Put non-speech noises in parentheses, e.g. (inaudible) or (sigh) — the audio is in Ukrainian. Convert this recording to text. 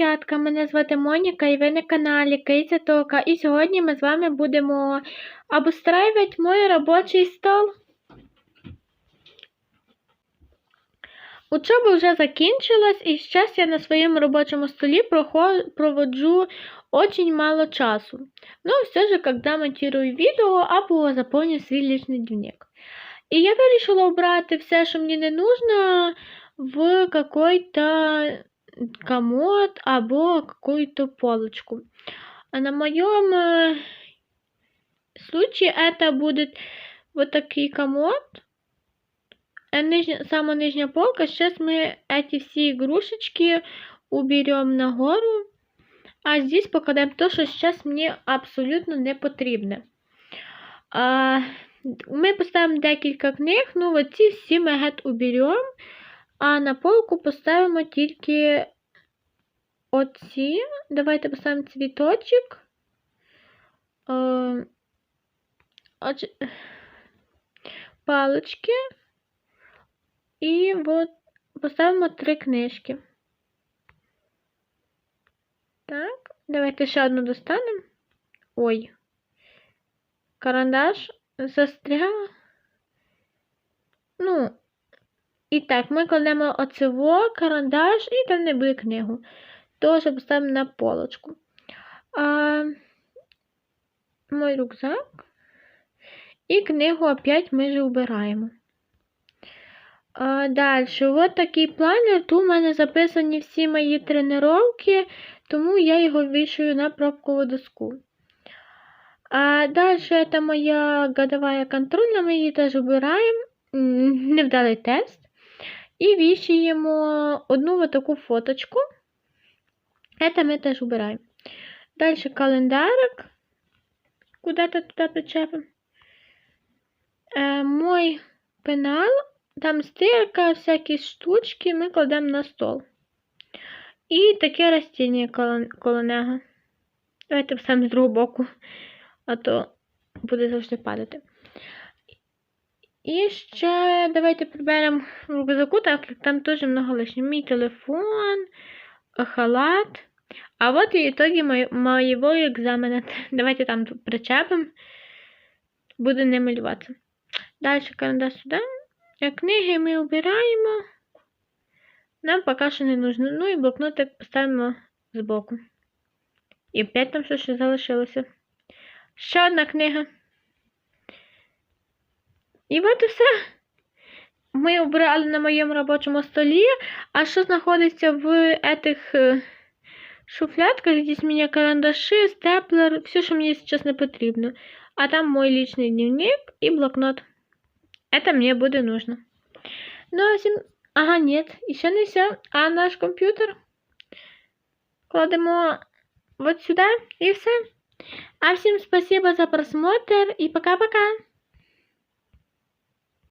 дівчатка, мене звати Моніка і ви на каналі Кейця Тока. І сьогодні ми з вами будемо обустраювати мій робочий стол. Учоба вже закінчилась, і зараз я на своєму робочому столі проводжу очень мало часу. Но все же, когда монтирую відео або заповню свій личний дневник. І я вирішила обрати все, що мені не нужно, в какой-то комод або какую-то полочку. А на моем э, случае это будет вот такой комод. А нижня, самая нижняя полка. Сейчас мы эти все игрушечки уберем нагору. А здесь покладемо то, що зараз мені абсолютно не потрібне. А, ми поставимо декілька книг, ну от ці всі ми геть уберемо. А на полку поставимо тільки оці. Давайте поставимо цвіточок. Е, оч... Палочки. І от поставимо три книжки. Так, давайте ще одну достанемо. Ой. Карандаш застряг. Ну, і так, ми кладемо оцево, карандаш і там не буде книгу. Тож поставимо на полочку. А, мой рюкзак. І книгу опять ми же убираємо. А, далі, от такий планер. Тут у мене записані всі мої тренування, тому я його вішаю на пробкову доску. А далі це моя годовая контрольна, ми її теж убираємо. Невдалий тест. І вішаємо одну вот таку фоточку. Это ми теж убираємо. Далі календарик. Куда-то туди причепимо. Е, мой пенал. Там стирка, всякі штучки ми кладемо на стол. І таке растіння коло, нього. Давайте поставимо з другого боку, а то буде завжди падати. І ще давайте приберемо рюкзаку, так як там теж много лишнього. Мій телефон, халат. А от і ітоги моєго екзамена. (laughs) Давайте там причепимо. Буду не малюватися. Далі карандаш сюди. А книги ми обираємо. Нам поки що не нужно. Ну і блокнотик поставимо збоку. І опять там щось залишилося. Ще одна книга. І от і все. Ми обрали на моєму робочому столі, а що знаходиться в этих е, шуфлятках, здесь у меня карандаши, степлер, все, що мені зараз не потрібно. А там мой личный дневник и блокнот. Это мне буде нужно. Ну, а всім... Ага, нет, еще не все. А наш комп'ютер кладемо вот сюда и все. А всем спасибо за просмотр и пока-пока.